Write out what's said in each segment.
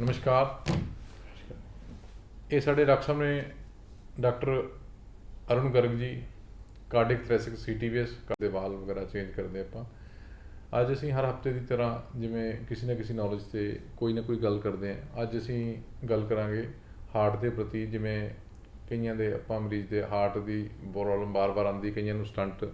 ਨਮਸਕਾਰ। ਇਹ ਸਾਡੇ ਡਾਕਟਰ ਸਾਹਿਬ ਨੇ ਡਾਕਟਰ ਅਰੁਣ ਗਰਗ ਜੀ ਕਾਰਡਿਕ ਥ੍ਰੈਸਿਕ ਸੀਟੀਵੀਐਸ ਦੇ ਵਾਲ ਵਗੈਰਾ ਚੇਂਜ ਕਰਦੇ ਆਪਾਂ। ਅੱਜ ਅਸੀਂ ਹਰ ਹਫ਼ਤੇ ਦੀ ਤਰ੍ਹਾਂ ਜਿਵੇਂ ਕਿਸੇ ਨਾ ਕਿਸੇ ਨੌਲੇਜ ਤੇ ਕੋਈ ਨਾ ਕੋਈ ਗੱਲ ਕਰਦੇ ਹਾਂ ਅੱਜ ਅਸੀਂ ਗੱਲ ਕਰਾਂਗੇ ਹਾਰਟ ਦੇ ਪ੍ਰਤੀ, ਜਿਵੇਂ ਕਈਆਂ ਦੇ ਆਪਾਂ ਮਰੀਜ਼ ਦੇ ਹਾਰਟ ਦੀ ਪ੍ਰੋਬਲਮ ਬਾਰ-ਬਾਰ ਆਉਂਦੀ, ਕਈਆਂ ਨੂੰ ਸਟੰਟ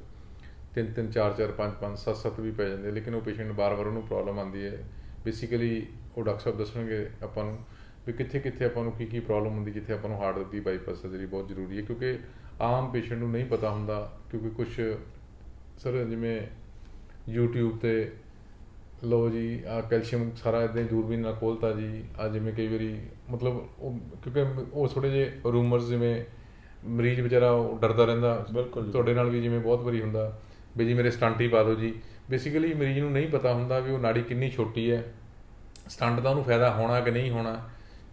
ਤਿੰਨ ਤਿੰਨ, ਚਾਰ ਚਾਰ, ਪੰਜ ਪੰਜ, ਸੱਤ ਸੱਤ ਵੀ ਪੈ ਜਾਂਦੇ ਲੇਕਿਨ ਉਹ ਪੇਸ਼ੈਂਟ ਬਾਰ-ਬਾਰ ਉਹਨੂੰ ਪ੍ਰੋਬਲਮ ਆਉਂਦੀ ਹੈ। ਬੇਸਿਕਲੀ ਉਹ ਡਾਕਟਰ ਸਾਹਿਬ ਦੱਸਣਗੇ ਆਪਾਂ ਨੂੰ ਵੀ ਕਿੱਥੇ ਕਿੱਥੇ ਆਪਾਂ ਨੂੰ ਕੀ ਕੀ ਪ੍ਰੋਬਲਮ ਹੁੰਦੀ ਜਿੱਥੇ ਆਪਾਂ ਨੂੰ ਹਾਰਟ ਦੀ ਬਾਈਪਾਸ ਸਰਜਰੀ ਬਹੁਤ ਜ਼ਰੂਰੀ ਹੈ ਕਿਉਂਕਿ ਆਮ ਪੇਸ਼ੈਂਟ ਨੂੰ ਨਹੀਂ ਪਤਾ ਹੁੰਦਾ ਕਿਉਂਕਿ ਕੁਝ ਸਰ ਜਿਵੇਂ YouTube ਤੇ ਲੋ ਜੀ ਆ ਕੈਲਸ਼ੀਅਮ ਸਾਰਾ ਇਦਾਂ ਹੀ ਦੂਰਬੀਨ ਨਾਲ ਖੋਲਤਾ ਜੀ ਆ ਜਿਵੇਂ ਕਈ ਵਾਰੀ ਮਤਲਬ ਉਹ ਕਿਉਂਕਿ ਉਹ ਥੋੜੇ ਜਿਹੇ ਰੂਮਰਸ ਜਿਵੇਂ ਮਰੀਜ਼ ਵਿਚਾਰਾ ਉਹ ਡਰਦਾ ਰਹਿੰਦਾ ਬਿਲਕੁਲ ਜੀ। ਤੁਹਾਡੇ ਨਾਲ ਵੀ ਜਿਵੇਂ ਬਹੁਤ ਵਾਰੀ ਹੁੰਦਾ ਵੀ ਜੀ ਮੇਰੇ ਸਟੰਟ ਹੀ ਪਾ ਦਿਓ ਜੀ ਬੇਸਿਕਲੀ ਮਰੀਜ਼ ਨੂੰ ਨਹੀਂ ਪਤਾ ਹੁੰਦਾ ਵੀ ਉਹ ਨਾੜੀ ਕਿੰਨੀ ਛੋਟੀ ਹੈ ਸਟੰਟ ਦਾ ਉਹਨੂੰ ਫਾਇਦਾ ਹੋਣਾ ਕਿ ਨਹੀਂ ਹੋਣਾ,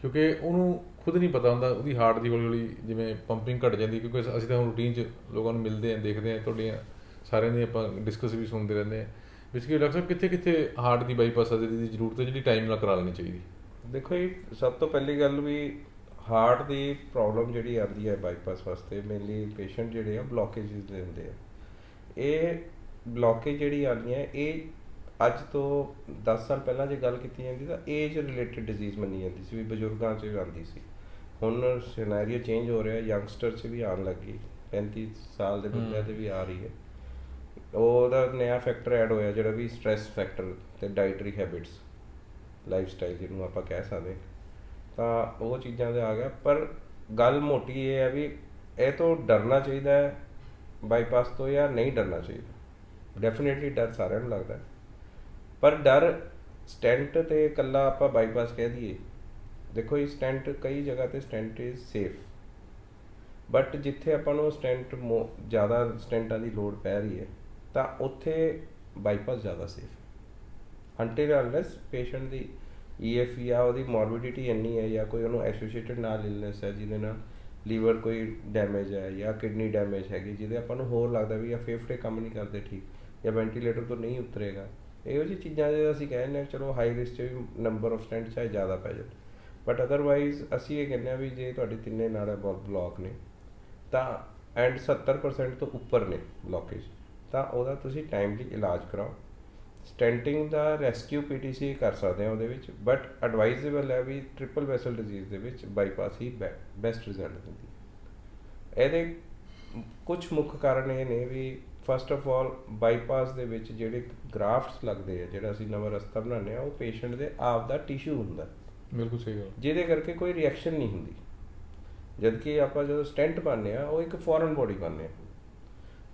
ਕਿਉਂਕਿ ਉਹਨੂੰ ਖੁਦ ਨਹੀਂ ਪਤਾ ਹੁੰਦਾ, ਉਹਦੀ ਹਾਰਟ ਦੀ ਹੌਲੀ ਹੌਲੀ ਜਿਵੇਂ ਪੰਪਿੰਗ ਘਟ ਜਾਂਦੀ ਕਿਉਂਕਿ ਅਸੀਂ ਤਾਂ ਰੂਟੀਨ 'ਚ ਲੋਕਾਂ ਨੂੰ ਮਿਲਦੇ ਆਂ ਦੇਖਦੇ ਆਂ ਤੁਹਾਡੀਆਂ ਸਾਰਿਆਂ ਦੀ ਆਪਾਂ ਡਿਸਕਸ ਵੀ ਸੁਣਦੇ ਰਹਿੰਦੇ ਆਂ ਕਿ ਡਾਕਟਰ ਸਾਹਿਬ ਕਿੱਥੇ ਕਿੱਥੇ ਹਾਰਟ ਦੀ ਬਾਈਪਾਸ ਸਰਜਰੀ ਦੀ ਜ਼ਰੂਰਤ ਹੈ, ਜਿਹੜੀ ਟਾਈਮ ਨਾਲ ਕਰਾ ਲੈਣੀ ਚਾਹੀਦੀ? ਦੇਖੋ ਜੀ, ਸਭ ਤੋਂ ਪਹਿਲੀ ਗੱਲ ਵੀ ਹਾਰਟ ਦੀ ਪ੍ਰੋਬਲਮ ਜਿਹੜੀ ਆਉਂਦੀ ਹੈ ਬਾਈਪਾਸ ਵਾਸਤੇ ਮੇਨਲੀ ਪੇਸ਼ੈਂਟ ਜਿਹੜੇ ਆ ਬਲੋਕੇजेस ਦੇ ਹੁੰਦੇ ਆ। ਇਹ ਬਲੋਕੇਜ ਜਿਹੜੀ ਆਉਂਦੀ ਹੈ, ਇਹ ਅੱਜ ਤੋਂ 10 ਸਾਲ ਪਹਿਲਾਂ ਜੇ ਗੱਲ ਕੀਤੀ ਜਾਂਦੀ ਤਾਂ ਏਜ ਰਿਲੇਟਡ ਡਿਜ਼ੀਜ਼ ਮੰਨੀ ਜਾਂਦੀ ਸੀ ਵੀ ਬਜ਼ੁਰਗਾਂ 'ਚ ਆਉਂਦੀ ਸੀ। ਹੁਣ ਸਿਨੈਰੀਓ ਚੇਂਜ ਹੋ ਰਿਹਾ ਯੰਗਸਟਰ 'ਚ ਵੀ ਆਉਣ ਲੱਗੀ 35 ਸਾਲ ਦੇ ਬੰਦਿਆਂ ਤੇ ਵੀ ਆ ਰਹੀ ਹੈ। ਉਹਦਾ ਨਵਾਂ ਫੈਕਟਰ ਐਡ ਹੋਇਆ ਜਿਹੜਾ ਵੀ ਸਟ੍ਰੈਸ ਫੈਕਟਰ ਤੇ ਡਾਈਟਰੀ ਹੈਬਿਟਸ ਲਾਈਫ ਸਟਾਈਲ ਜਿਹਨੂੰ ਆਪਾਂ ਕਹਿ ਸਕਦੇ ਤਾਂ ਉਹ ਚੀਜ਼ਾਂ ਦੇ ਆ ਗਿਆ ਪਰ ਗੱਲ ਮੋਟੀ ਇਹ ਹੈ ਵੀ ਇਹ ਤੋਂ ਡਰਨਾ ਚਾਹੀਦਾ ਹੈ ਬਾਈਪਾਸ ਤੋਂ ਜਾਂ ਨਹੀਂ ਡਰਨਾ ਚਾਹੀਦਾ। ਡੈਫੀਨਿਟਲੀ ਡਰ ਸਾਰਿਆਂ ਨੂੰ ਲੱਗਦਾ ਹੈ। ਪਰ ਡਰ, ਸਟੈਂਟ ਤੇ ਇਕੱਲਾ ਆਪਾਂ ਬਾਈਪਾਸ ਕਹਿ ਦਈਏ। ਦੇਖੋ ਇਹ ਸਟੈਂਟ ਕਈ ਜਗ੍ਹਾ ਤੇ ਸਟੈਂਟ ਇਜ਼ ਸੇਫ ਬਟ ਜਿੱਥੇ ਆਪਾਂ ਨੂੰ ਸਟੈਂਟ ਜ਼ਿਆਦਾ ਸਟੈਂਟਾਂ ਦੀ ਲੋੜ ਪੈ ਰਹੀ ਹੈ, ਤਾਂ ਉੱਥੇ ਬਾਈਪਾਸ ਜ਼ਿਆਦਾ ਸੇਫ ਹੈ ਅੰਟਿਲ ਅਨਲੈਸ ਪੇਸ਼ੈਂਟ ਦੀ ਈਐਫ ਜਾਂ ਉਹਦੀ ਮੋਰਬਿਡਿਟੀ ਇੰਨੀ ਹੈ ਜਾਂ ਕੋਈ ਉਹਨੂੰ ਐਸੋਸੀਏਟਡ ਨਾਲ ਇਲਨੈਸ ਹੈ, ਜਿਹਦੇ ਨਾਲ ਲੀਵਰ ਕੋਈ ਡੈਮੇਜ ਹੈ ਜਾਂ ਕਿਡਨੀ ਡੈਮੇਜ ਹੈਗੀ, ਜਿਹਦੇ ਆਪਾਂ ਨੂੰ ਹੋਰ ਲੱਗਦਾ ਵੀ ਜਾਂ ਫੇਫੜੇ ਕੰਮ ਨਹੀਂ ਕਰਦੇ ਠੀਕ, ਜਾਂ ਵੈਂਟੀਲੇਟਰ ਤੋਂ ਨਹੀਂ ਉਤਰੇਗਾ। ਇਹੋ ਜਿਹੀ ਚੀਜ਼ਾਂ ਜੇ ਅਸੀਂ ਕਹਿੰਦੇ ਹਾਂ ਚਲੋ ਹਾਈ ਰਿਸਕ 'ਚ ਵੀ ਨੰਬਰ ਆਫ ਸਟੈਂਟ ਚਾਹੇ ਜ਼ਿਆਦਾ ਪੈ ਜਾਣ। ਬਟ ਅਦਰਵਾਈਜ਼ ਅਸੀਂ ਇਹ ਕਹਿੰਦੇ ਆ ਵੀ ਜੇ ਤੁਹਾਡੇ ਤਿੰਨੇ ਨਾੜਾਂ ਬਲੌਕ ਨੇ, ਤਾਂ ਐਂਡ 70% ਤੋਂ ਉੱਪਰ ਨੇ ਬਲੌਕੇਜ ਤਾਂ ਉਹਦਾ ਤੁਸੀਂ ਟਾਈਮਲੀ ਇਲਾਜ ਕਰਾਓ। ਸਟੈਂਟਿੰਗ ਦਾ ਰੈਸਕਿਊ ਪੀਟੀਸੀ ਕਰ ਸਕਦੇ ਆ ਉਹਦੇ ਵਿੱਚ ਬਟ ਐਡਵਾਈਜ਼ੇਬਲ ਹੈ ਵੀ ਟ੍ਰਿਪਲ ਵੈਸਲ ਡਿਜ਼ੀਜ਼ ਦੇ ਵਿੱਚ ਬਾਈਪਾਸ ਹੀ ਬੈਸਟ ਰਿਜ਼ਲਟ ਦਿੰਦੀ ਹੈ। ਇਹਦੇ ਕੁਝ ਮੁੱਖ ਕਾਰਨ ਇਹ ਨੇ ਵੀ ਫਸਟ ਆਫ ਆਲ ਬਾਈਪਾਸ ਦੇ ਵਿੱਚ ਜਿਹੜੇ ਗ੍ਰਾਫਟਸ ਲੱਗਦੇ ਆ ਜਿਹੜਾ ਅਸੀਂ ਨਵਾਂ ਰਸਤਾ ਬਣਾਉਂਦੇ ਆ ਉਹ ਪੇਸ਼ੈਂਟ ਦੇ ਆਪ ਦਾ ਟਿਸ਼ੂ ਹੁੰਦਾ। ਬਿਲਕੁਲ ਸਹੀ ਗੱਲ। ਜਿਹਦੇ ਕਰਕੇ ਕੋਈ ਰਿਐਕਸ਼ਨ ਨਹੀਂ ਹੁੰਦੀ। ਜਦ ਕਿ ਆਪਾਂ ਜਦੋਂ ਸਟੈਂਟ ਪਾਉਂਦੇ ਆ ਉਹ ਇੱਕ ਫੋਰਨ ਬੋਡੀ ਪਾਉਂਦੇ ਆ।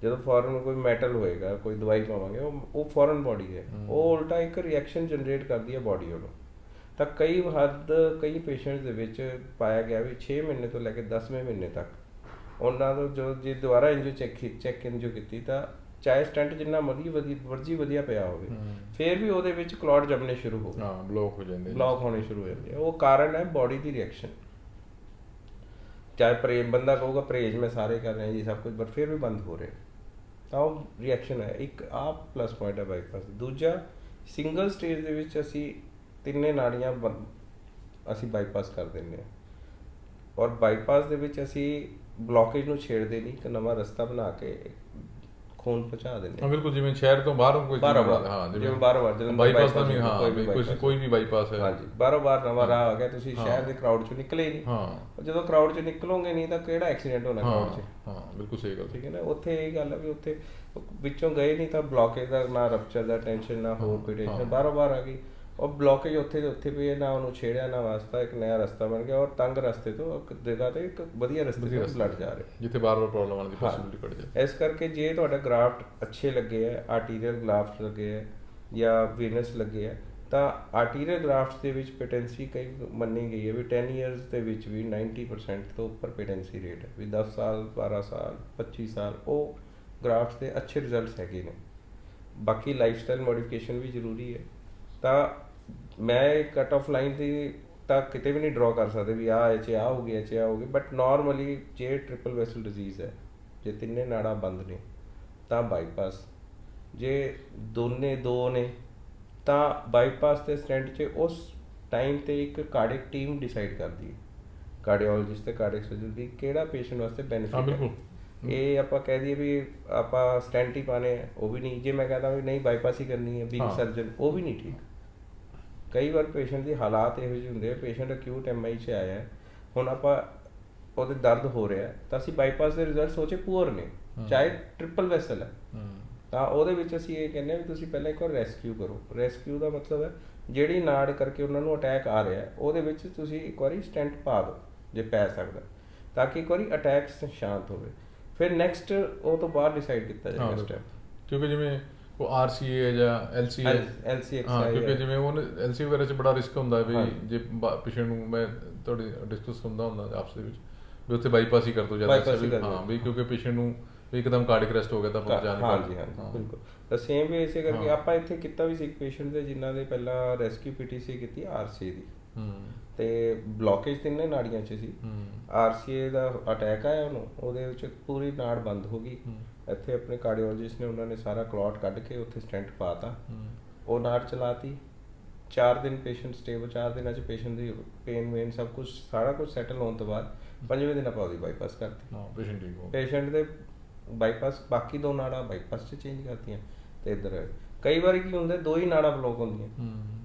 ਜਦੋਂ ਫੋਰਨ ਕੋਈ ਮੈਟਲ ਹੋਏਗਾ ਕੋਈ ਦਵਾਈ ਪਾਵਾਂਗੇ ਉਹ ਉਹ ਫੋਰਨ ਬੋਡੀ ਹੈ। ਉਹ ਉਲਟਾ ਇੱਕ ਰਿਐਕਸ਼ਨ ਜਨਰੇਟ ਕਰਦੀ ਹੈ ਬੋਡੀ ਵੱਲੋਂ ਤਾਂ ਕਈ ਹੱਦ ਕਈ ਪੇਸ਼ੈਂਟਸ ਦੇ ਵਿੱਚ ਪਾਇਆ ਗਿਆ ਵੀ 6 ਮਹੀਨੇ ਤੋਂ ਲੈ ਕੇ 10ਵੇਂ ਮਹੀਨੇ ਤੱਕ ਉਹਨਾਂ ਤੋਂ ਜੋ ਜੇ ਦੁਬਾਰਾ ਇੰਜੋ ਚੈੱਕ ਚੈੱਕ ਇੰਜੋ ਕੀਤੀ ਤਾਂ ਚਾਹੇ ਸਟੈਂਟ ਜਿੰਨਾ ਮਰਜ਼ੀ ਵਧੀ ਵਰਜੀ ਵਧੀਆ ਪਿਆ ਹੋਵੇ ਫਿਰ ਵੀ ਉਹਦੇ ਵਿੱਚ ਕਲੌਟ ਜੰਮਣੇ ਸ਼ੁਰੂ ਹੋ ਗਏ। ਹਾਂ ਬਲੌਕ ਹੋ ਜਾਂਦੇ ਬਲੌਕ ਹੋਣੇ ਸ਼ੁਰੂ ਹੋ ਜਾਂਦੇ ਉਹ ਕਾਰਨ ਹੈ ਬਾਡੀ ਦੀ ਰਿਐਕਸ਼ਨ ਚਾਹੇ ਪਰੇ ਬੰਦਾ ਕਹੂਗਾ ਪਰਹੇਜ ਮੈਂ ਸਾਰੇ ਕਰ ਰਹੇ ਜੀ ਸਭ ਕੁਝ ਪਰ ਫਿਰ ਵੀ ਬੰਦ ਹੋ ਰਿਹਾ। ਤਾਂ ਉਹ ਰਿਐਕਸ਼ਨ ਹੈ। ਇੱਕ ਆ ਪਲੱਸ ਪੁਆਇੰਟ ਹੈ ਬਾਈਪਾਸ ਦੂਜਾ ਸਿੰਗਲ ਸਟੇਜ ਦੇ ਵਿੱਚ ਅਸੀਂ ਤਿੰਨੇ ਨਾੜੀਆਂ ਅਸੀਂ ਬਾਈਪਾਸ ਕਰ ਦਿੰਦੇ ਹਾਂ। ਔਰ ਬਾਈਪਾਸ ਦੇ ਵਿੱਚ ਅਸੀਂ ਬਲੌਕੇਜ ਨੂੰ ਛੇੜਦੇ ਨਹੀਂ ਇੱਕ ਨਵਾਂ ਰਸਤਾ ਬਣਾ ਕੇ ਖੂਨ ਪਹੁੰਚਾ ਦਿੰਦੇ ਹਾਂ ਬਿਲਕੁਲ ਜਿਵੇਂ ਸ਼ਹਿਰ ਤੋਂ ਬਾਹਰੋਂ ਕੋਈ ਬਾਹਰੋਂ ਬਾਹਰ, ਹਾਂ ਜਿਵੇਂ ਬਾਹਰੋਂ ਬਾਹਰ, ਜਲੰਧਰ ਬਾਈਪਾਸ ਦਾ ਵੀ ਹਾਂ ਕੋਈ ਕੋਈ ਵੀ ਬਾਈਪਾਸ ਹੈ। ਹਾਂਜੀ ਬਾਰੋ ਬਾਰ ਨਵਾਂ ਰਾਹ ਆ ਗਿਆ ਤੁਸੀਂ ਸ਼ਹਿਰ ਦੇ ਕਰਾਊਡ ਚੋਂ ਨਿਕਲੇ ਹੀ ਨਹੀਂ। ਹਾਂ। ਜਦੋਂ ਕਰਾਊਡ ਚੋਂ ਨਿਕਲੋਗੇ ਨਹੀਂ ਤਾਂ ਕਿਹੜਾ ਐਕਸੀਡੈਂਟ ਹੋਣਾ ਹਾਂ ਕਰਾਊਡ 'ਚ? ਹਾਂ ਬਿਲਕੁਲ ਸਹੀ ਗੱਲ ਠੀਕ ਹੈ ਨਾ? ਉੱਥੇ ਇਹ ਗੱਲ ਹੈ ਵੀ ਉੱਥੇ ਵਿੱਚੋਂ ਗਏ ਨਹੀਂ ਤਾਂ ਬਲੌਕੇਜ ਦਾ ਨਾ ਰਪਚਰ ਦਾ ਟੈਨਸ਼ਨ ਨਾ ਹੋਰ ਕੋਈ ਟੈਨਸ਼ਨ ਬਾਰੋ ਬਾਰ ਆ ਗਈ। ਉਹ ਬਲੌਕੇਜ ਉੱਥੇ ਦੇ ਉੱਥੇ ਪਈ ਹੈ ਨਾ ਉਹਨੂੰ ਛੇੜਿਆ ਨਾ ਵਾਸਤਾ ਇੱਕ ਨਵਾਂ ਰਸਤਾ ਬਣ ਗਿਆ ਔਰ ਤੰਗ ਰਸਤੇ ਤੋਂ ਇੱਕ ਜਗ੍ਹਾ ਤੇ ਇੱਕ ਵਧੀਆ ਰਸਤੇ ਤੋਂ ਬਲੱਡ ਜਾ ਰਿਹਾ। ਜਿੱਥੇ ਬਾਰ-ਬਾਰ ਪ੍ਰੋਬਲਮ ਆਉਣ ਦੀ ਪੋਸਿਬਿਲਿਟੀ ਘਟ ਜਾਏ ਇਸ ਕਰਕੇ ਜੇ ਤੁਹਾਡਾ ਗ੍ਰਾਫਟ ਅੱਛੇ ਲੱਗੇ ਹੈ ਆਰਟੀਰੀਅਲ ਗ੍ਰਾਫਟ ਲੱਗੇ ਹੈ ਜਾਂ ਵੀਨਸ ਲੱਗੇ ਹੈ ਤਾਂ ਆਰਟੀਰੀਅਲ ਗ੍ਰਾਫਟਸ ਦੇ ਵਿੱਚ ਪੇਟੈਂਸੀ ਕਈ ਮੰਨੀ ਗਈ ਹੈ ਵੀ 10 ਇਅਰਸ ਦੇ ਵਿੱਚ ਵੀ 90% ਤੋਂ ਉੱਪਰ ਪੇਟੈਂਸੀ ਰੇਟ ਹੈ। ਵੀ 10 ਸਾਲ 12 ਸਾਲ 25 ਸਾਲ ਉਹ ਗ੍ਰਾਫਟਸ ਦੇ ਅੱਛੇ ਰਿਜ਼ਲਟਸ ਹੈਗੇ ਨੇ। ਬਾਕੀ ਲਾਈਫਸਟਾਈਲ ਮੋਡੀਫਿਕੇਸ਼ਨ ਵੀ ਜ਼ਰੂਰੀ ਹੈ। ਤਾਂ ਮੈਂ ਕਟ ਆਫ ਲਾਈਨ ਦੀ ਤਾਂ ਕਿਤੇ ਵੀ ਨਹੀਂ ਡਰਾ ਕਰ ਸਕਦੇ ਵੀ ਆਹ ਇਹ ਚ ਆ ਹੋ ਗਿਆ ਇਹ ਚ ਆ ਹੋ ਗਿਆ ਬਟ ਨਾਰਮਲੀ ਜੇ ਟ੍ਰਿਪਲ ਵੈਸਲ ਡਿਜ਼ੀਜ਼ ਹੈ ਜੇ ਤਿੰਨੇ ਨਾੜਾਂ ਬੰਦ ਨੇ ਤਾਂ ਬਾਈਪਾਸ ਜੇ ਦੋਨੇ ਦੋ ਨੇ ਤਾਂ ਬਾਈਪਾਸ ਤੇ ਸਟੈਂਟ 'ਚ ਉਸ ਟਾਈਮ ਤੇ ਇੱਕ ਕਾਰਡਿਕ ਟੀਮ ਡਿਸਾਈਡ ਕਰਦੀ ਹੈ। ਕਾਰਡੀਓਲੋਜਿਸਟ ਤੇ ਕਾਰਡਿਕ ਸਰਜਨ ਦੀ ਕਿਹੜਾ ਪੇਸ਼ੈਂਟ ਵਾਸਤੇ ਬੈਨੀਫਿਟ ਹੈ ਇਹ ਆਪਾਂ ਕਹਿ ਦਈਏ ਵੀ ਆਪਾਂ ਸਟੈਂਟ ਹੀ ਪਾਣੇ ਆ ਉਹ ਵੀ ਨਹੀਂ। ਜੇ ਮੈਂ ਕਹਦਾ ਵੀ ਨਹੀਂ ਬਾਈਪਾਸ ਹੀ ਕਰਨੀ ਹੈ ਬਿਗ। ਸਰਜਨ ਉਹ ਵੀ ਨਹੀਂ ਠੀਕ। ਕਈ ਵਾਰ ਪੇਸ਼ੈਂਟ ਦੀ ਹਾਲਾਤ ਇਹੋ ਜਿਹੇ ਹੁੰਦੇ ਆ ਪੇਸ਼ੈਂਟ ਅਕਿਊਟ ਐਮਆਈ 'ਚ ਆਇਆ ਹੈ ਹੁਣ ਆਪਾਂ ਉਹਦੇ ਦਰਦ ਹੋ ਰਿਹਾ ਤਾਂ ਅਸੀਂ ਬਾਈਪਾਸ ਦੇ ਰਿਜ਼ਲਟ ਸੋਚੇ ਪੂਅਰ ਨੇ ਚਾਹੇ ਟ੍ਰਿਪਲ ਵੈਸਲ ਹੈ। ਤਾਂ ਉਹਦੇ ਵਿੱਚ ਅਸੀਂ ਇਹ ਕਹਿੰਦੇ ਵੀ ਤੁਸੀਂ ਪਹਿਲਾਂ ਇੱਕ ਵਾਰ ਰੈਸਕਿਊ ਕਰੋ। ਰੈਸਕਿਊ ਦਾ ਮਤਲਬ ਹੈ ਜਿਹੜੀ ਨਾੜ ਕਰਕੇ ਉਹਨਾਂ ਨੂੰ ਅਟੈਕ ਆ ਰਿਹਾ ਉਹਦੇ ਵਿੱਚ ਤੁਸੀਂ ਇੱਕ ਵਾਰੀ ਸਟੈਂਟ ਪਾ ਦਿਓ ਜੇ ਪੈ ਸਕਦਾ ਤਾਂ ਕਿ ਇੱਕ ਵਾਰੀ ਅਟੈਕ ਸ਼ਾਂਤ ਹੋਵੇ। ਫਿਰ ਨੈਕਸਟ ਉਹ ਤੋਂ ਬਾਅਦ ਡਿਸਾਈਡ ਕੀਤਾ ਜਾਏਗਾ। ਸਟੈਪ ਕਿਉਂਕਿ ਜਿਵੇਂ ਉਹ ਆਰਸੀਏ ਹੈ ਜਾਂ ਐਲਸੀਏ LCXI ਹਾਂ ਕਿਉਂਕਿ ਹੈ। ਜਿਵੇਂ ਉਹ ਐਲਸੀ ਵਗੈਰਾ ਚ ਬੜਾ ਰਿਸਕ ਹੁੰਦਾ ਵੀ। ਜੇ ਪੇਸ਼ੈਂਟ ਨੂੰ ਮੈਂ ਤੁਹਾਡੀ ਡਿਸਕਸ ਹੁੰਦਾ ਹੁੰਦਾ ਆਪਸ ਦੇ ਵਿੱਚ ਵੀ ਉੱਥੇ ਬਾਈਪਾਸ ਹੀ ਕਰ ਦੋ ਜ਼ਿਆਦਾ ਹੀ। ਹਾਂ ਵੀ ਕਿਉਂਕਿ ਪੇਸ਼ੈਂਟ ਨੂੰ ਇੱਕਦਮ ਕਾਰਡਿਕ ਅਰੈਸਟ ਹੋ ਗਿਆ ਤਾਂ ਪਹੁੰਚਾ ਨਹੀਂ ਹਾਂਜੀ। ਹਾਂਜੀ ਬਿਲਕੁਲ ਤਾਂ ਸੇਮ ਵੀ ਇਸੇ ਕਰਕੇ ਹਾਂ। ਆਪਾਂ ਇੱਥੇ ਕੀਤਾ ਵੀ ਸੀ ਪੇਸ਼ੈਂਟ ਦੇ ਜਿਨ੍ਹਾਂ ਦੇ ਪਹਿਲਾਂ ਰੈਸਕਿਊ ਪੀਟੀਸੀ ਕੀਤੀ ਆਰਸੀ ਦੀ ਹੂੰ ਤੇ ਬਲੋਕੇਜ ਤਿੰਨੇ ਨਾੜੀਆਂ 'ਚ ਸੀ। ਆਰਸੀਏ ਦਾ ਅਟੈਕ ਆਇਆ ਉਹਨੂੰ ਉਹਦੇ ਵਿੱਚ ਪੂਰੀ ਨਾੜ ਬੰਦ ਹੋ ਗਈ। ਇੱਥੇ ਆਪਣੇ ਕਾਰਡੀਓਲੋਜਿਸਟ ਨੇ ਉਹਨਾਂ ਨੇ ਸਾਰਾ ਕਲੌਟ ਕੱਢ ਕੇ ਉੱਥੇ ਸਟੈਂਟ ਪਾਤਾ ਉਹ ਨਾੜ ਚਲਾਤੀ। 4 ਦਿਨ ਪੇਸ਼ੈਂਟ ਸਟੇਬਲ 4 ਦਿਨਾਂ 'ਚ ਪੇਸ਼ੈਂਟ ਦੀ ਪੇਨ ਵੇਨ ਸਭ ਕੁਝ ਸਾਰਾ ਕੁਝ ਸੈਟਲ ਹੋਣ ਤੋਂ ਬਾਅਦ ਪੰਜਵੇਂ ਦਿਨ ਆਪਾਂ ਉਹਦੀ ਬਾਈਪਾਸ ਕਰਤੀ। ਹਾਂ ਪੇਸ਼ੈਂਟ ਠੀਕ ਹੋ ਪੇਸ਼ੈਂਟ ਦੇ ਬਾਈਪਾਸ ਬਾਕੀ ਦੋ ਨਾੜਾਂ ਬਾਈਪਾਸ 'ਚ ਚੇਂਜ ਕਰਤੀਆਂ ਤੇ ਇੱਧਰ ਕਈ ਵਾਰੀ ਕੀ ਹੁੰਦਾ ਦੋ ਹੀ ਨਾੜਾਂ ਬਲੌਕ ਹੁੰਦੀਆਂ।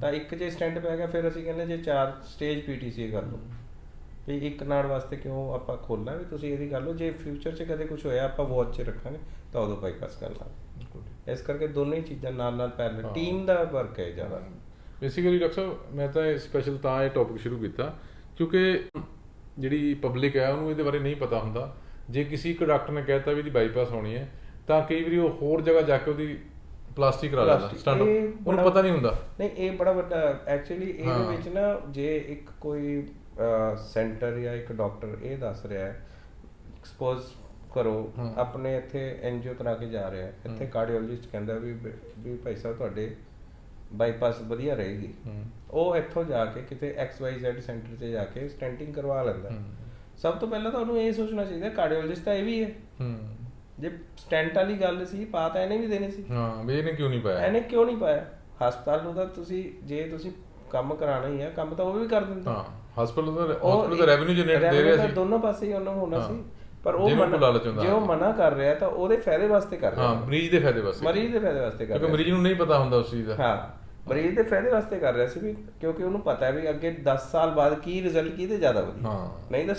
ਤਾਂ ਇੱਕ ਜੇ ਸਟੈਂਟ ਪੈ ਗਿਆ ਫਿਰ ਅਸੀਂ ਕਹਿੰਦੇ ਜੇ ਚਾਰ ਸਟੇਜ ਪੀਟੀਸੀ ਕਰ ਲਓ। ਵੀ ਇੱਕ ਨਾੜ ਵਾਸਤੇ ਕਿਉਂ ਆਪਾਂ ਖੋਲਣਾ ਵੀ ਤੁਸੀਂ ਇਹਦੀ ਕਰ ਲਓ ਜੇ ਫਿਊਚਰ 'ਚ ਕਦੇ ਕੁਝ ਹੋਇਆ ਆਪਾਂ ਵਾਚ 'ਚ ਰੱਖਾਂਗੇ ਤਾਂ ਉਦੋਂ ਬਾਈਪਾਸ ਕਰ ਲਾਂਗੇ। ਇਸ ਕਰਕੇ ਦੋਨੋਂ ਹੀ ਚੀਜ਼ਾਂ ਨਾਲ ਨਾਲ ਪੈਰਲ ਹਾਂ। ਟੀਮ ਦਾ ਵਰਕ ਹੈ ਜ਼ਿਆਦਾ। ਬੇਸਿਕਲੀ ਡਾਕਟਰ ਸਾਹਿਬ ਮੈਂ ਤਾਂ ਇਹ ਸਪੈਸ਼ਲ ਤਾਂ ਇਹ ਟੌਪਿਕ ਸ਼ੁਰੂ ਕੀਤਾ ਕਿਉਂਕਿ ਜਿਹੜੀ ਪਬਲਿਕ ਹੈ ਉਹਨੂੰ ਇਹਦੇ ਬਾਰੇ ਨਹੀਂ ਪਤਾ ਹੁੰਦਾ। ਜੇ ਕਿਸੇ ਇੱਕ ਡਾਕਟਰ ਨੇ ਕਹਿਤਾ ਵੀ ਇਹਦੀ ਬਾਈਪਾਸ ਹੋਣੀ ਹੈ ਤਾਂ ਕਈ ਵਾਰੀ ਉਹ ਹੋਰ ਜਗ੍ਹਾ ਜਾ ਕੇ ਉਹਦੀ ਪਲਾਸਟਿਕ ਕਰਾ ਲੈਂਦਾ। ਸਟੰਟ। ਉਹਨੂੰ ਪਤਾ ਨਹੀਂ ਹੁੰਦਾ। ਨਹੀਂ ਇਹ ਬੜਾ ਵੱਡਾ ਐਕਚੁਅਲੀ ਇਹਦੇ। ਵਿੱਚ ਨਾ ਜੇ ਇੱਕ ਕੋਈ ਸੈਂਟਰ ਜਾਂ ਇੱਕ ਡਾਕਟਰ ਇਹ ਦੱਸ ਰਿਹਾ ਹੈ ਸਪੋਜ਼ ਕਰੋ। ਆਪਣੇ ਇੱਥੇ ਐਨਜੀਓ ਕਰਾ ਕੇ ਜਾ ਰਿਹਾ ਇੱਥੇ ਕਾਰਡੀਓਲੋਜਿਸਟ ਕਹਿੰਦਾ ਵੀ ਵੀ ਭਾਈ ਸਾਹਿਬ ਤੁਹਾਡੇ ਬਾਈਪਾਸ ਵਧੀਆ ਰਹੇਗੀ। ਉਹ ਇੱਥੋਂ ਜਾ ਕੇ ਕਿਤੇ XYZ ਸੈਂਟਰ 'ਚ ਜਾ ਕੇ ਸਟੈਂਟਿੰਗ ਕਰਵਾ ਲੈਂਦਾ। ਸਭ ਤੋਂ ਪਹਿਲਾਂ ਤੁਹਾਨੂੰ ਇਹ ਸੋਚਣਾ ਚਾਹੀਦਾ ਕਾਰਡੀਓਲੋਜਿਸਟ ਤਾਂ ਇਹ ਵੀ ਹੂੰ। ਜੇ ਸਟੈਂਟ ਵਾਲੀ ਗੱਲ ਸੀ ਪਾ ਤਾਂ ਇਹਨੇ ਵੀ ਦੇਣੀ ਸੀ। ਹਾਂ ਵੀ ਇਹਨੇ ਕਿਉਂ ਨਹੀਂ ਪਾਇਆ? ਇਹਨੇ ਕਿਉਂ ਨਹੀਂ ਪਾਇਆ? ਹਸਪਤਾਲ ਨੂੰ ਤਾਂ ਤੁਸੀਂ ਜੇ ਤੁਸੀਂ ਕੰਮ ਕਰਾਣਾ ਹੀ ਆ ਕੰਮ ਤਾਂ ਉਹ ਵੀ ਕਰ ਦਿੰਦਾ। ਹਾਂ ਹਸਪੀਟਲ ਦਾ ਉਹ ਹਸਪੀਟਲ ਦਾ ਰੈਵਨਿਊ ਜਨਰੇਟ ਦੇ ਰਿਹਾ ਸੀ। ਦੋਨੋਂ ਪਾਸੇ ਹੀ ਉਹਨਾਂ ਹੋਣਾ। ਸੀ। ਪਰ ਉਹ ਮਨਾ- ਜੇ ਉਹ। ਮਨਾ ਕਰ ਰਿਹਾ ਤਾਂ ਉਹਦੇ ਫਾਇਦੇ ਵਾਸਤੇ ਕਰ ਰਿਹਾ। ਹਾਂ ਮਰੀਜ਼ ਦੇ ਫਾਇਦੇ ਵਾਸਤੇ। ਮਰੀਜ਼ ਦੇ ਫਾਇਦੇ ਵਾਸਤੇ ਕਰ ਕਿਉਂਕਿ ਰਿਹਾ। ਮਰੀਜ਼ ਨੂੰ ਨਹੀਂ ਪਤਾ ਹੁੰਦਾ ਉਸ ਚੀਜ਼ ਦਾ। ਹਾਂ। ਮਰੀਜ਼ ਦੇ ਫਾਇਦੇ ਵਾਸਤੇ ਕਰ ਰਿਹਾ ਸੀ ਵੀ ਕਿਉਂਕਿ ਉਹਨੂੰ ਪਤਾ ਹੈ ਵੀ ਅੱਗੇ 10 ਸਾਲ ਬਾਅਦ ਕੀ ਰਿਜ਼ਲਟ ਕਿਹਦੇ ਜ਼ਿਆਦਾ ਵਧੀਆ ਹਾਂ ਨਹੀਂ ਤਾਂ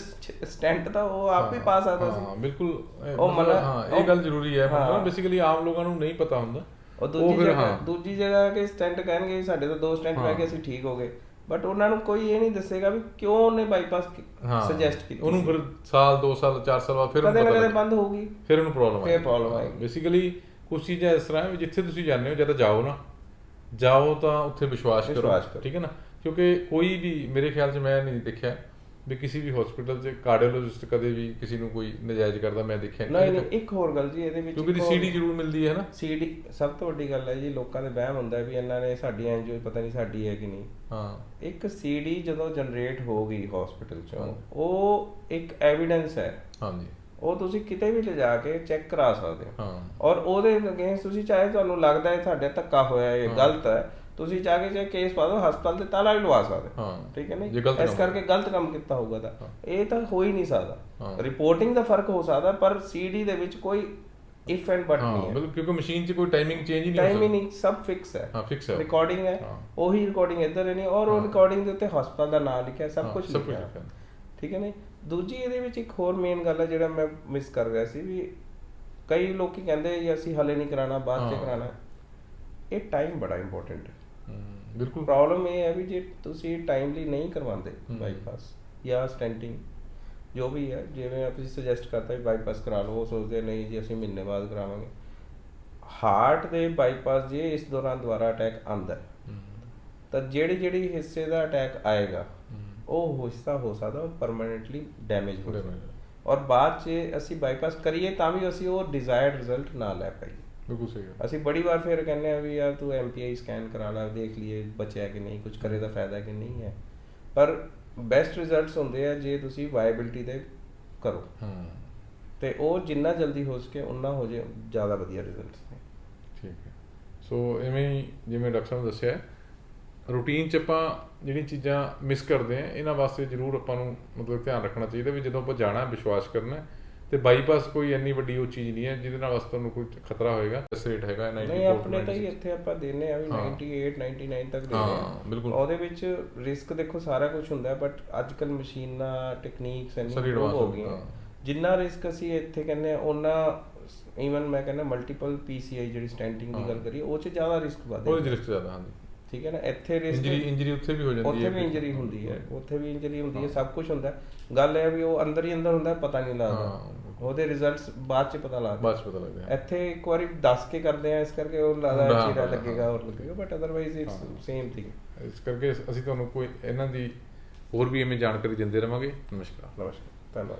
ਸਟੈਂਟ ਤਾਂ ਉਹ ਆਪ ਹੀ ਪਾ ਸਕਦਾ ਸੀ ਹਾਂ ਬਿਲਕੁਲ ਇਹ ਉਹ ਮਤਲਬ, ਹਾਂ ਇਹ ਗੱਲ ਜ਼ਰੂਰੀ ਹੈ ਹਾਂ। ਬੇਸਿਕਲੀ ਆਮ ਲੋਕਾਂ ਨੂੰ ਨਹੀਂ ਪਤਾ ਹੁੰਦਾ ਉਹ ਦੂਜੀ ਜਗ੍ਹਾ। ਦੂਜੀ ਜਗ੍ਹਾ ਕੇ ਸਟੈਂਟ ਕਹਿਣਗੇ ਸਾਡੇ ਤਾਂ ਦੋ ਸਟੈਂਟ ਹਾਂ। ਪੈ ਕੇ ਅਸੀਂ ਠੀਕ ਹੋ ਗਏ ਬਟ ਉਹਨਾਂ ਨੂੰ ਕੋਈ ਇਹ ਨਹੀਂ ਦੱਸੇਗਾ ਵੀ ਕਿਉਂ ਉਹਨੇ ਬਾਈਪਾਸ ਸੁਜੈਸਟ ਕੀਤੀ ਉਹਨੂੰ ਫਿਰ ਸਾਲ 2 ਸਾਲ 4 ਸਾਲ ਬਾਅਦ ਫਿਰ ਉਹਨੂੰ ਪਤਾ ਕਦੇ। ਬੰਦ ਹੋਊਗੀ ਫਿਰ ਉਹਨੂੰ ਪ੍ਰੋਬਲਮ ਫਿਰ ਆਏਗੀ। ਬੇਸਿਕਲੀ ਕੁਝ ਚੀਜ਼ਾਂ ਇਸ ਤਰ੍ਹਾਂ ਹੈ ਵੀ ਜਿੱਥੇ ਤੁਸੀਂ ਜਾਂਦੇ ਹੋ ਜਦੋਂ ਜਾਓ ਨਾ ਜਾਓ ਤਾਂ ਉੱਥੇ ਵਿਸ਼ਵਾਸ ਕਰੋ। ਠੀਕ ਹੈ ਨਾ? ਕਿਉਂਕਿ ਕੋਈ ਵੀ ਮੇਰੇ ਖਿਆਲ 'ਚ ਮੈਂ ਨਹੀਂ ਦੇਖਿਆ ਵੀ ਕਿਸੇ ਵੀ ਹਸਪੀਟਲ 'ਚ ਕਾਰਡੀਓਲੋਜਿਸਟ ਕਦੇ ਵੀ ਕਿਸੇ ਨੂੰ ਕੋਈ ਨਜਾਇਜ਼ ਕਰਦਾ ਮੈਂ ਦੇਖਿਆ ਨਹੀਂ। ਨਹੀਂ। ਇੱਕ ਹੋਰ ਗੱਲ ਜੀ ਇਹਦੇ ਵਿੱਚ ਕਿਉਂਕਿ ਸੀਡੀ ਜ਼ਰੂਰ ਮਿਲਦੀ ਹੈ ਨਾ। ਸੀਡੀ ਸਭ ਤੋਂ ਵੱਡੀ ਗੱਲ ਹੈ ਜੀ ਲੋਕਾਂ ਦੇ ਵਹਿਮ ਹੁੰਦਾ ਵੀ ਇਹਨਾਂ ਨੇ ਸਾਡੀ ਐਨਜੀਓ ਪਤਾ ਨਹੀਂ ਸਾਡੀ ਹੈ ਕਿ ਨਹੀਂ। ਹਾਂ। ਇੱਕ ਸੀਡੀ ਜਦੋਂ ਜਨਰੇਟ ਹੋ ਗਈ ਹਸਪੀਟਲ ਚੋਂ। ਉਹ ਇੱਕ ਐਵੀਡੈਂਸ ਹੈ। ਹਾਂਜੀ। ਉਹ ਤੁਸੀਂ ਕਿਤੇ ਵੀ ਲਿਜਾ ਕੇ ਚੈੱਕ ਕਰਾ ਸਕਦੇ ਹੋ ਔਰ ਉਹਦੇ ਅਗੇਂਸਟ ਤੁਸੀਂ ਚਾਹੇ ਤੁਹਾਨੂੰ ਲੱਗਦਾ ਹੈ ਤੁਹਾਡੇ ਧੱਕਾ ਹੋਇਆ ਹੈ। ਗਲਤ ਹੈ ਤੁਸੀਂ ਜਾ ਕੇ ਚਾਹੇ ਕੇਸ ਪਾ ਹਸਪਤਾਲ ਤੇ ਤਾਲਾ ਵੀ ਲਵਾ ਸਕਦੇ ਹੋ। ਠੀਕ ਹੈ ਜੇ ਨਹੀਂ ਇਸ ਕਰਕੇ ਗਲਤ ਕੰਮ ਕੀਤਾ ਹੋਊਗਾ ਤਾਂ। ਇਹ ਤਾਂ ਹੋ ਹੀ ਨਹੀਂ ਸਕਦਾ। ਰਿਪੋਰਟਿੰਗ ਦਾ ਫ਼ਰਕ ਹੋ ਸਕਦਾ ਪਰ ਸੀਡੀ ਦੇ ਵਿੱਚ ਕੋਈ ਇਫ ਐਂਡ ਬਟ ਨਹੀਂ ਹੈ ਬਿਲਕੁਲ ਕਿਉਂਕਿ ਮਸ਼ੀਨ 'ਚ ਕੋਈ ਟਾਈਮਿੰਗ ਚੇਂਜ ਹੀ ਨਹੀਂ ਟਾਈਮ ਹੋ ਸਕਦਾ ਨਹੀਂ ਸਭ ਫਿਕਸ ਹੈ ਹਾਂ ਫਿਕਸ ਹੈ ਰਿਕਾਰਡਿੰਗ ਹੈ। ਉਹੀ ਰਿਕਾਰਡਿੰਗ ਇੱਧਰ ਨਹੀਂ ਔਰ ਉਹ। ਰਿਕਾਰਡਿੰਗ ਦੇ ਉੱਤੇ ਹਸਪਤਾਲ ਦਾ ਨਾਮ ਲਿਖਿਆ ਸਭ ਕੁਝ ਲਿਖਿਆ। ਠੀਕ ਹੈ ਨਹੀਂ ਦੂਜੀ ਇਹਦੇ ਵਿੱਚ ਇੱਕ ਹੋਰ ਮੇਨ ਗੱਲ ਹੈ ਜਿਹੜਾ ਮੈਂ ਮਿਸ ਕਰ ਰਿਹਾ ਸੀ ਵੀ ਕਈ ਲੋਕੀ ਕਹਿੰਦੇ ਜੀ ਅਸੀਂ ਹਲੇ ਨਹੀਂ ਕਰਾਣਾ ਬਾਅਦ ਚ। ਕਰਾਣਾ ਇਹ ਟਾਈਮ ਬੜਾ ਇੰਪੋਰਟੈਂਟ ਹੈ ਬਿਲਕੁਲ। ਪ੍ਰੋਬਲਮ ਇਹ ਹੈ ਵੀ ਜੇ ਤੁਸੀਂ ਟਾਈਮਲੀ ਨਹੀਂ ਕਰਵਾਉਂਦੇ। ਬਾਈਪਾਸ ਜਾਂ ਸਟੈਂਟਿੰਗ ਜੋ ਵੀ ਹੈ ਜਿਵੇਂ ਤੁਸੀਂ ਸੁਜੈਸਟ ਕਰਤਾ ਵੀ ਬਾਈਪਾਸ ਕਰਾ ਲਓ ਉਹ ਸੋਚਦੇ ਨਹੀਂ ਜੀ ਅਸੀਂ ਮਹੀਨੇ ਬਾਅਦ ਕਰਾਵਾਂਗੇ। ਹਾਰਟ ਦੇ ਬਾਈਪਾਸ ਜੇ ਇਸ ਦੌਰਾਨ ਦੁਬਾਰਾ ਅਟੈਕ ਆਂਦਾ ਤਾਂ ਜਿਹੜੀ ਜਿਹੜੀ ਹਿੱਸੇ ਦਾ ਅਟੈਕ ਆਏਗਾ ਉਹ ਹਿੱਸਾ ਹੋ ਸਕਦਾ ਉਹ ਪਰਮਨੈਂਟਲੀ ਡੈਮੇਜ ਹੋ ਜਾਵੇ ਔਰ ਬਾਅਦ 'ਚ ਅਸੀਂ ਬਾਈਪਾਸ ਕਰੀਏ ਤਾਂ ਵੀ ਅਸੀਂ ਉਹ ਡਿਜ਼ਾਇਰਡ ਰਿਜ਼ਲਟ ਨਾ ਲੈ ਪਾਈਏ। ਬਿਲਕੁਲ ਸਹੀ ਹੈ ਅਸੀਂ ਬੜੀ ਵਾਰ ਫਿਰ ਕਹਿੰਦੇ ਆ ਵੀ ਯਾਰ ਤੂੰ ਐਮਪੀਆਈ ਸਕੈਨ ਕਰਾ ਲੈ ਦੇਖ ਲਈਏ ਬਚਿਆ ਕਿ ਨਹੀਂ ਕੁਝ ਕਰੇ ਦਾ ਫਾਇਦਾ ਕਿ ਨਹੀਂ ਹੈ। ਪਰ ਬੈਸਟ ਰਿਜ਼ਲਟਸ ਹੁੰਦੇ ਆ ਜੇ ਤੁਸੀਂ ਵਾਇਬਿਲਿਟੀ ਦੇ ਕਰੋ। ਹਾਂ। ਤੇ ਉਹ ਜਿੰਨਾ ਜਲਦੀ ਹੋ ਸਕੇ ਉਨਾ ਹੋ ਜੇ ਜ਼ਿਆਦਾ ਵਧੀਆ ਰਿਜ਼ਲਟਸ ਨੇ। ਠੀਕ ਹੈ। ਸੋ ਐਵੇਂ ਜਿਵੇਂ ਡਾਕਟਰ ਨੇ ਦੱਸਿਆ ਰੂਟੀਨ ਚ ਆਪਾਂ ਜਿਹੜੀਆਂ ਚੀਜ਼ਾਂ ਮਿਸ ਕਰਦੇ ਆ ਇਹਨਾਂ ਵਾਸਤੇ ਜ਼ਰੂਰ ਆਪਾਂ ਨੂੰ ਮਤਲਬ ਧਿਆਨ ਰੱਖਣਾ ਚਾਹੀਦਾ ਵੀ ਜਦੋਂ ਆਪਾਂ ਜਾਣਾ ਵਿਸ਼ਵਾਸ ਕਰਨਾ ਹੈ, ਤੇ ਬਾਈਪਾਸ ਕੋਈ ਇੰਨੀ ਵੱਡੀ ਉਹ ਚੀਜ਼ ਨਹੀਂ ਹੈ ਜਿਹਦੇ ਨਾਲ ਵਾਸਤੇ ਤੁਹਾਨੂੰ ਕੋਈ ਖਤਰਾ ਹੋਏਗਾ ਰੇਟ ਹੈਗਾ 94 ਨਹੀਂ ਆਪਣੇ ਤਾਂ ਹੀ ਇੱਥੇ ਆਪਾਂ ਦਿੰਨੇ ਆ ਵੀ ਹਾਂ। 98 99 ਤੱਕ ਦਿੰਨੇ ਹਾਂ, ਬਿਲਕੁਲ। ਉਹਦੇ ਵਿੱਚ ਰਿਸਕ ਦੇਖੋ ਸਾਰਾ ਕੁਝ ਹੁੰਦਾ ਬਟ ਅੱਜ ਕੱਲ ਮਸ਼ੀਨਾਂ ਟੈਕਨੀਕਸ ਇੰਨੀ ਹੋ ਹੋ ਗਈਆਂ ਹਾਂ। ਜਿੰਨਾ ਰਿਸਕ ਅਸੀਂ ਇੱਥੇ ਕਹਿੰਦੇ ਆ ਉਹਨਾਂ ਈਵਨ ਮੈਂ ਕਹਿੰਦਾ ਮਲਟੀਪਲ ਪੀਸੀਆਈ ਜਿਹੜੀ ਸਟੈਂਟਿੰਗ ਦੀ ਹਾਂ। ਗੱਲ ਕਰੀਏ ਉਹ 'ਚ ਜ਼ਿਆਦਾ ਰਿਸਕ ਵੱਧ ਉਹਦੇ ਰਿਸਕ ਜ਼ਿਆਦਾ ਹਾਂਜੀ ਠੀਕ ਹੈ ਨਾ? ਇੱਥੇ ਰਿਸਕ ਇੰਜਰੀ ਇੰਜਰੀ ਉੱਥੇ ਵੀ ਹੋ ਜਾਂਦੀ ਹੈ ਉੱਥੇ ਵੀ ਇੰਜਰੀ ਹੁੰਦੀ ਹੈ। ਉੱਥੇ ਵੀ ਇੰਜਰੀ ਹੁੰਦੀ ਹੈ ਸਭ ਕੁਝ ਹੁੰਦਾ। ਗੱਲ ਇਹ ਹੈ ਵੀ ਉਹ ਅੰਦਰ ਹੀ ਅੰਦਰ ਹੁੰਦਾ ਪਤਾ ਨਹੀਂ ਲੱਗਦਾ। ਹਾਂ। ਉਹਦੇ ਰਿਜ਼ਲਟਸ ਬਾਅਦ ਚ ਪਤਾ ਲੱਗਦਾ। ਬਾਅਦ 'ਚ ਪਤਾ ਲੱਗਦਾ। ਇੱਥੇ ਇੱਕ ਵਾਰੀ ਦੱਸ ਕੇ ਕਰਦੇ ਆ ਇਸ ਕਰਕੇ ਉਹ ਲੱਗਦਾ ਚੀਰਾ ਲੱਗੇਗਾ ਔਰ ਲੱਗੇਗਾ but otherwise it's. Same thing ਇਸ ਕਰਕੇ ਅਸੀਂ ਤੁਹਾਨੂੰ ਕੋਈ ਇਹਨਾਂ ਦੀ ਹੋਰ ਵੀ ਐਵੇਂ ਜਾਣਕਾਰੀ ਦਿੰਦੇ ਰਵਾਂਗੇ। ਨਮਸਕਾਰ। ਨਮਸਕਾਰ। ਧੰਨਵਾਦ।